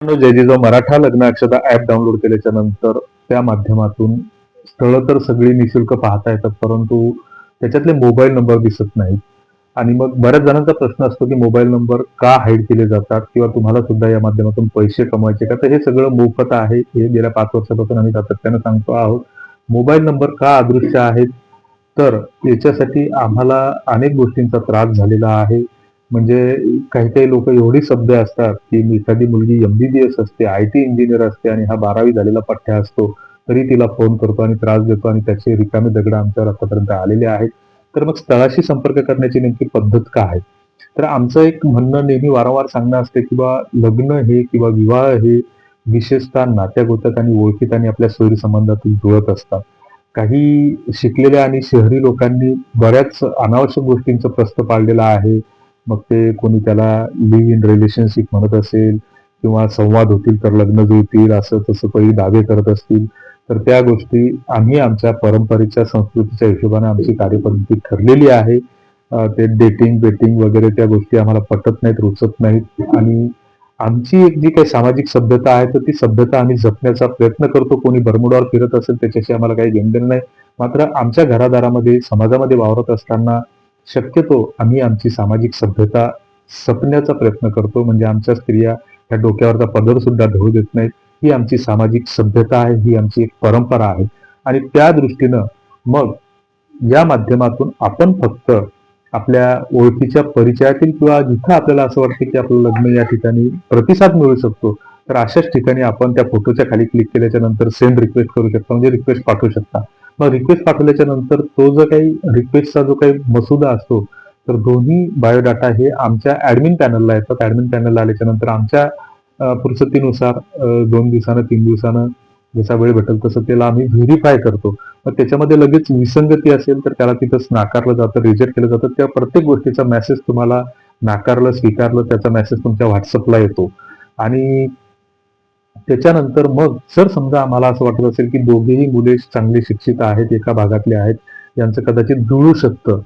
जय जिजाऊ मराठा लग्न अक्षता app download केल्याच्यानंतर त्या माध्यमातून स्थळं तर सगळी निशुल्क पाहता येतात परंतु त्याच्यातले मोबाईल नंबर दिसत नाहीत. आणि मग बऱ्याच जणांचा प्रश्न असतो की मोबाईल नंबर का हाईड केले जातात किंवा तुम्हाला सुद्धा या माध्यमातून पैसे कमवायचे का? तर हे सगळं मोफत आहे. हे गेल्या पाच वर्षापासून आम्ही सातत्यानं सांगतो आहोत. मोबाईल नंबर का अदृश्य आहेत? तर याच्यासाठी आम्हाला अनेक गोष्टींचा त्रास झालेला आहे. म्हणजे काही काही लोक एवढी सभ्य असतात की एखादी मुलगी एमबीबीएस असते आय टी इंजिनियर असते आणि हा बारावी झालेला पठ्ठ्या असतो तरी तिला फोन करतो आणि त्रास देतो आणि त्याचे रिकामे दगड आमच्यावर आतापर्यंत आलेले आहेत. तर मग स्थळाशी संपर्क करण्याची नेमकी पद्धत काय आहे? तर आमचं एक म्हणणं नेहमी वारंवार सांगणं असते किंवा लग्न हे किंवा विवाह हे विशेषतः नात्यागोत्यात आणि ओळखीत आणि आपल्या सोयी संबंधातून जुळत असतात. काही शिकलेल्या आणि शहरी लोकांनी बऱ्याच अनावश्यक गोष्टींचं प्रस्त पाळलेलं आहे. मग ते कोणी त्याला लिव्ह इन रिलेशनशिप म्हणत असेल किंवा संवाद होतील तर लग्न जुळतील असं तसं काही दावे करत असतील तर त्या गोष्टी आम्ही आमच्या परंपरेच्या संस्कृतीच्या हिशोबाने आमची कार्यपद्धती ठरलेली आहे. ते डेटिंग बेटिंग वगैरे त्या गोष्टी आम्हाला पटत नाहीत रुचत नाहीत. आणि आमची एक जी काही सामाजिक सभ्यता आहे तर ती सभ्यता आम्ही जपण्याचा प्रयत्न करतो. कोणी बरमुडावर फिरत असेल त्याच्याशी आम्हाला काही घेणं नाही. मात्र आमच्या घरादारामध्ये समाजामध्ये वावरत असताना शक्यतो आम्ही आमची सामाजिक सभ्यता सपण्याचा प्रयत्न करतो म्हणजे आमच्या स्त्रिया ह्या डोक्यावरचा पदर सुद्धा ढळू देत नाहीत. ही आमची सामाजिक सभ्यता आहे ही आमची एक परंपरा आहे. आणि त्या दृष्टीनं मग या माध्यमातून आपण फक्त आपल्या ओळखीच्या परिचयातील किंवा जिथं आपल्याला असं वाटतं की आपलं लग्न या ठिकाणी प्रतिसाद मिळू शकतो तर अशाच ठिकाणी आपण त्या फोटोच्या खाली क्लिक केल्याच्यानंतर सेंड रिक्वेस्ट करू शकता म्हणजे रिक्वेस्ट पाठवू शकता. मग रिक्वेस्ट पाठवल्याच्या नंतर तो जो काही रिक्वेस्टचा जो काही मसुदा असतो तर दोन्ही बायोडाटा हे आमच्या ऍडमिन पॅनलला येतात. ऍडमिन पॅनलला आल्याच्यानंतर आमच्या पुरसतीनुसार दोन दिवसानं तीन दिवसानं जसा वेळ भेटेल तसं त्याला आम्ही व्हेरीफाय करतो. मग त्याच्यामध्ये लगेच विसंगती असेल तर त्याला तिथंच नाकारलं जातं रिजेक्ट केलं जातं. त्या प्रत्येक गोष्टीचा मेसेज तुम्हाला नाकारलं स्वीकारलं त्याचा मेसेज तुमच्या व्हॉट्सअपला येतो. आणि त्याच्यानंतर मग जर समजा आम्हाला असं वाटत असेल की दोघेही मुले चांगले शिक्षित आहेत एका भागातले आहेत यांचं कदाचित जुळू शकतं.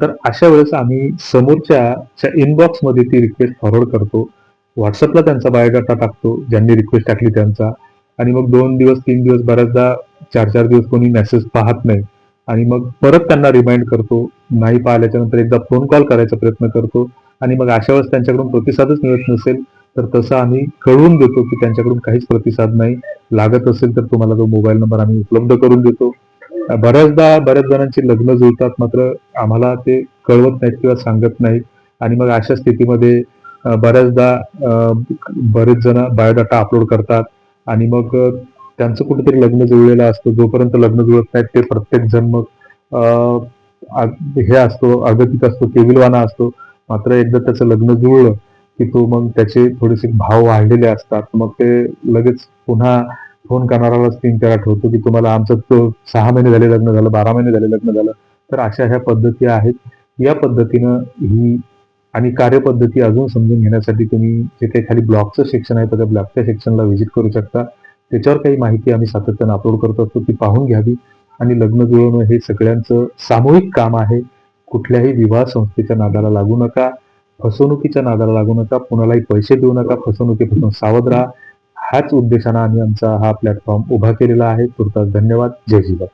तर अशा वेळेस आम्ही समोरच्या इनबॉक्समध्ये ती रिक्वेस्ट फॉरवर्ड करतो. व्हॉट्सअपला त्यांचा बायोडाटा टाकतो ज्यांनी रिक्वेस्ट टाकली त्यांचा. आणि मग दोन दिवस तीन दिवस बऱ्याचदा चार चार दिवस कोणी मेसेज पाहत नाही. आणि मग परत त्यांना रिमाइंड करतो. नाही पाहिल्याच्या नंतर एकदा फोन कॉल करायचा प्रयत्न करतो. आणि मग अशा वेळेस त्यांच्याकडून प्रतिसादच मिळत नसेल तर तसं आम्ही कळवून देतो की त्यांच्याकडून काहीच प्रतिसाद नाही. लागत असेल तर तुम्हाला तो मोबाईल नंबर आम्ही उपलब्ध करून देतो. बऱ्याचदा बऱ्याच जणांची लग्न जुळतात मात्र आम्हाला ते कळवत नाहीत किंवा सांगत नाहीत. आणि मग अशा स्थितीमध्ये बऱ्याचदा बरेच जण बायोडाटा अपलोड करतात. आणि मग त्यांचं कुठेतरी लग्न जुळलेलं असतं. जोपर्यंत लग्न जुळत नाहीत ते प्रत्येक जण मग हे असतो अगतिक असतो केविलवाना असतो. मात्र एकदा त्याचं लग्न जुळलं की तो मग त्याचे थोडेसे भाव वाढलेले असतात. मग ते लगेच पुन्हा फोन करणारालाच तीन चार आठवतो की तुम्हाला आमचं तो सहा महिने झाले लग्न झालं बारा महिने झाले लग्न झालं. तर अशा ह्या पद्धती आहेत. या पद्धतीनं ही आणि कार्यपद्धती अजून समजून घेण्यासाठी तुम्ही जे काही खाली ब्लॉगचं सेक्शन आहे तर त्या ब्लॉगच्या सेक्शनला व्हिजिट करू शकता. त्याच्यावर काही माहिती आम्ही सातत्यानं अपलोड करत असतो ती पाहून घ्यावी. आणि लग्न जुळवणं हे सगळ्यांचं सामूहिक काम आहे. कुठल्याही विवाह संस्थेच्या नादाला लागू नका. फसवणुकीच्या नादाला लागू नका कुणालाही पैसे देऊ नका फसवणुकीपासून सावध राहा. ह्याच उद्देशानं आम्ही आमचा हा प्लॅटफॉर्म उभा केलेला आहे. तुर्तास धन्यवाद. जय जिजाऊ